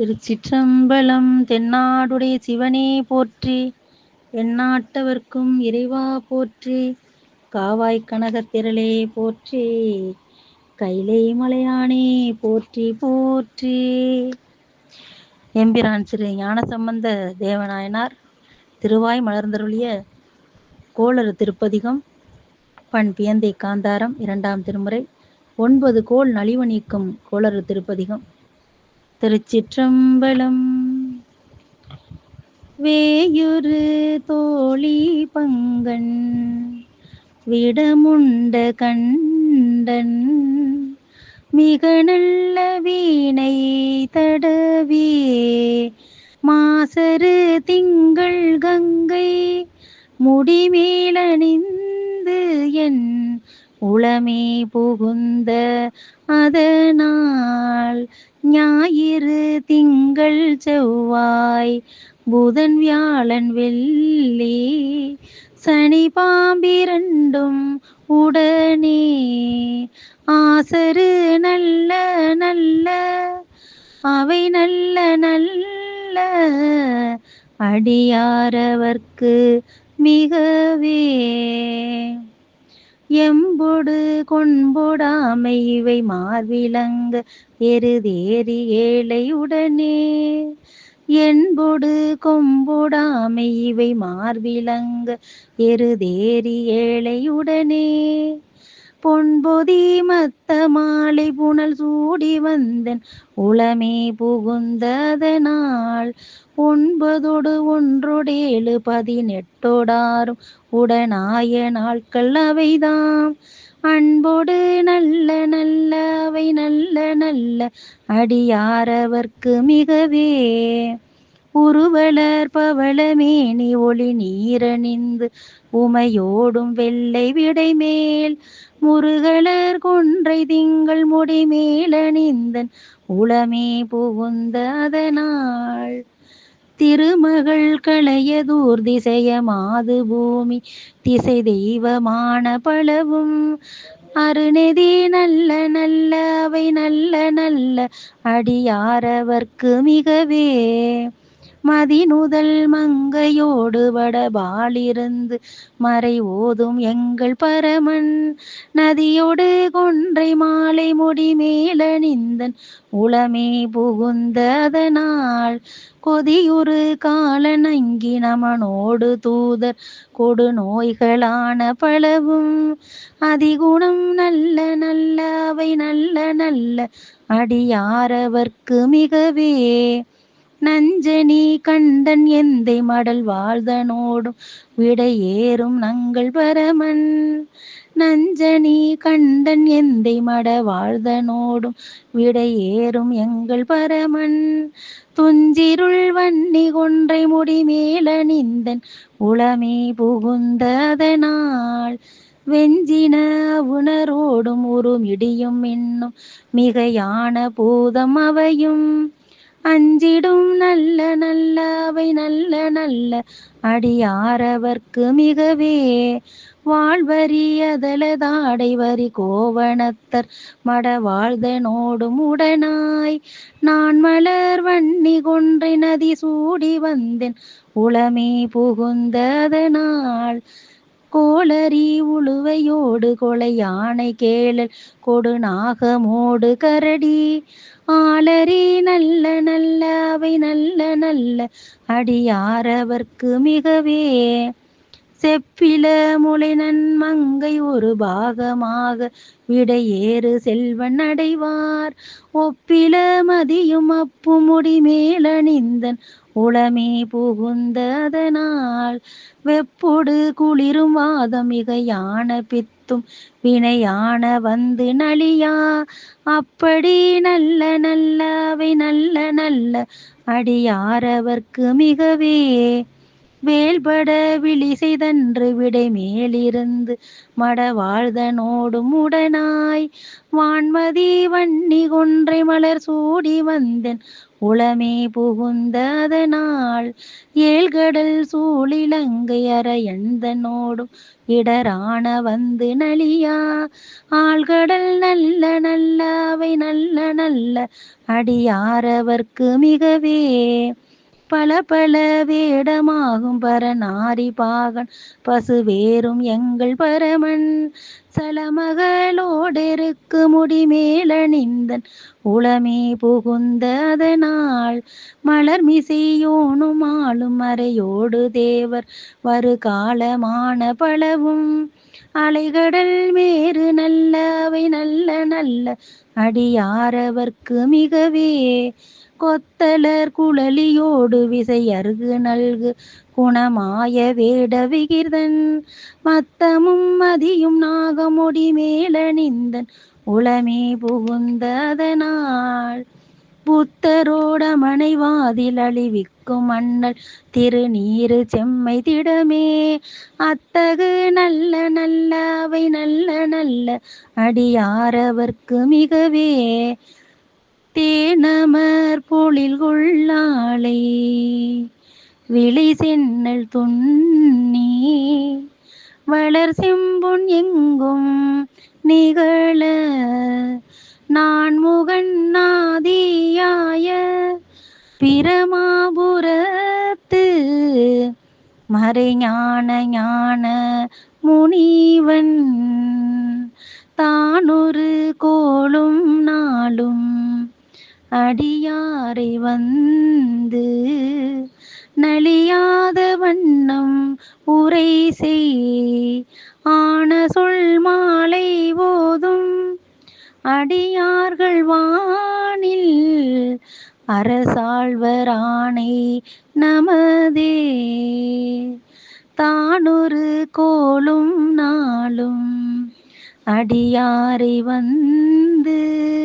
திருச்சிற்றம்பலம் தென்னாடுடைய சிவனே போற்றி. எந்நாட்டவர்க்கும் இறைவா போற்றி. காவாய் கனகத்திரளே போற்றி. கைலை மலையானே போற்றி போற்றி. எம்பிரான் சிறு ஞானசம்பந்த தேவநாயனார் திருவாய் மலர்ந்தருளிய கோளறு திருப்பதிகம் பண் பியந்தை காந்தாரம் இரண்டாம் திருமுறை ஒன்பது கோள் நலிவு நீக்கும் கோளறு திருப்பதிகம். திருச்சிற்றம்பலம். வேயுரு தோழி பங்கன் விடமுண்ட கண்டன். மிக நல்ல வீணை தடவியே மாசரு திங்கள் கங்கை முடிமேலணிந்து என் உளமே புகுந்த அதனால் ஞாயிறு திங்கள் செவ்வாய் புதன் வியாழன் வெள்ளி சனி பாம்பிரண்டும் உடனே ஆசரு நல்ல நல்ல அவை நல்ல நல்ல அடியாரவர்க்கு மிகவே. எம்பொடு கொன்பொடாமை இவை மார்விலங்க எருதேறி ஏழையுடனே என்பொடு கொம்பொடாமை இவை மார்விலங்க எருதேறி ஏழையுடனே பொன்பொதி மத்த மாலை புனல் சூடி வந்தன். உளமே புகுந்ததனால் ஒன்பதொடு ஒன்றோடேழு பதினெட்டோடாரும் உடனாய நாட்கள் அவைதாம். அன்போடு நல்ல நல்ல அவை நல்ல நல்ல அடியாரவர்க்கு மிகவே. உருவளர் பவளமேனி ஒளி நீரணிந்து உமையோடும் வெள்ளை விடை மேல் முருகலர் கொன்றை திங்கள் முடி மேலணிந்தன் உளமே புகுந்த அதனால். திருமகள் களையதூர் திசைய மாது பூமி திசை தெய்வமான பலவும். அருநெதி நல்ல நல்ல அவை நல்ல நல்ல அடியாரவர்க்கு மிகவே. மதிநுதல் மங்கையோடு வடபாலிருந்து மறை ஓதும் எங்கள் பரமன். நதியோடு கொன்றை மாலை முடி மேலணிந்தன் உளமே புகுந்த அதனால். கொதியுறு காலனங்கி நமனோடு தூதர் கொடு நோய்களான பலவும். அதிகுணம் நல்ல நல்ல அவை நல்ல நல்ல அடியாரவர்க்கு மிகவே. நஞ்சனி கண்டன் எந்தை மடல் வாழ்தனோடும் விடையேறும் நங்கள் பரமன். நஞ்சனி கண்டன் எந்தை மட வாழ்தனோடும் விடையேறும் எங்கள் பரமன். துஞ்சிருள் வன்னி கொன்றை முடி மேலணிந்தன் உளமே புகுந்ததனால் வெஞ்சின உணரோடும் உருமிடியும் இன்னும் மிகையான பூதம் அவையும். அஞ்சிடும் நல்ல நல்ல அவை நல்ல நல்ல அடியாரவர்க்கு மிகவே. வாழ்வரியதலதாடை வரி கோவணத்தர் மட வாழ்தனோடும் உடனாய் நான் மலர் வன்னி கொன்றை நதி சூடி வந்தேன் உளமே புகுந்ததனால் கோளரி உழுவையோடு கொலை யானை கேளல் கொடு நாகமோடு கரடி. ஆளரி நல்ல நல்ல அவை நல்ல நல்ல அடியாரவர்க்கு மிகவே. செப்பில முளை நன்மங்கை ஒரு பாகமாக விடையேறு செல்வன் அடைவார். ஒப்பில மதியும் அப்பு முடி மேலணிந்தன் உளமே புகுந்த அதனால். வெப்பொடு குளிரும் வாதம் மிகையான பித்தும் வினையான வந்து நலியா. அப்படி நல்ல நல்ல அவை நல்ல நல்ல அடியாரவர்க்கு மிகவே வேல்பட விழி செய்தன்று விடை மேலிருந்து மட வாழ்தனோடும் உடனாய் வான்மதி வன்னி கொன்றை மலர் சூடி வந்தன் உளமே புகுந்த அதனால். ஏழ்கடல் சூழிலங்கை அற எந்தனோடும் இடரான வந்து நலியா. ஆழ்கடல் நல்ல நல்ல அவை நல்ல நல்ல அடியாரவர்க்கு மிகவே. பல பல வேடமாகும் பரநாரி பாகன். பசுவேறும் எங்கள் பரமன். சலமகளோடெருக்கு முடிமேலணிந்தன் உளமே புகுந்த அதனால் மலர்மிசையோனும் ஆளும் மறையோடு தேவர். வரு காலமான பலவும் அலைகடல் மேறு நல்ல அவை நல்ல நல்ல அடியாரவர்க்கு மிகவே. கொத்தலர் குழலியோடு விசை அருகு நல்கு குணமாய வேட விகிர்தன். மத்தமும் மதியும் நாகமுடி மேலணிந்தன் உளமே புகுந்ததனால் புத்தரோட மனைவாதில் அழிவிக்கும் மன்னல் திருநீரு செம்மை திடமே. அத்தகு நல்ல நல்ல அவை நல்ல நல்ல அடியாரவர்க்கு மிகவே. தேனமர் பொழில் கொள்ளாளே விழி சென்னல் துண்ணி. வளர் செம்பொன் எங்கும் நிகழ நான் முகன் நாதியாய பிரமாபுரத்து. மறைஞான ஞான முனிவன் தானொரு கோளும் நாளும் அடியாரை வந்து நலியாத வண்ணம் உரை செய். ஆன சொல் மாலை போதும். அடியார்கள் வானில் அரசாழ்வரானை நமதே. தானொரு கோளும் நாளும் அடியாரை வந்து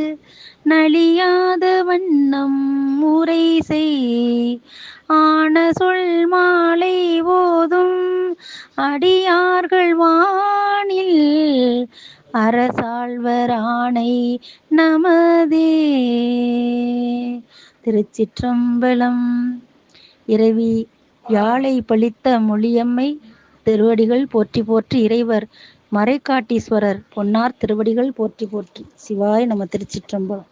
நலியாத வண்ணம் முறை செய் ஆன சொல் மாலை போதும் அடியார்கள் வானில். ஆணை நமதே. திருச்சிற்றம்பலம். இரவி யாழை பழித்த மொழியம்மை திருவடிகள் போற்றி போற்றி இறைவர். மறைக்காட்டீஸ்வரர் பொன்னார் திருவடிகள் போற்றி போற்றி. சிவாய் நம்ம திருச்சிற்றம்பலம்.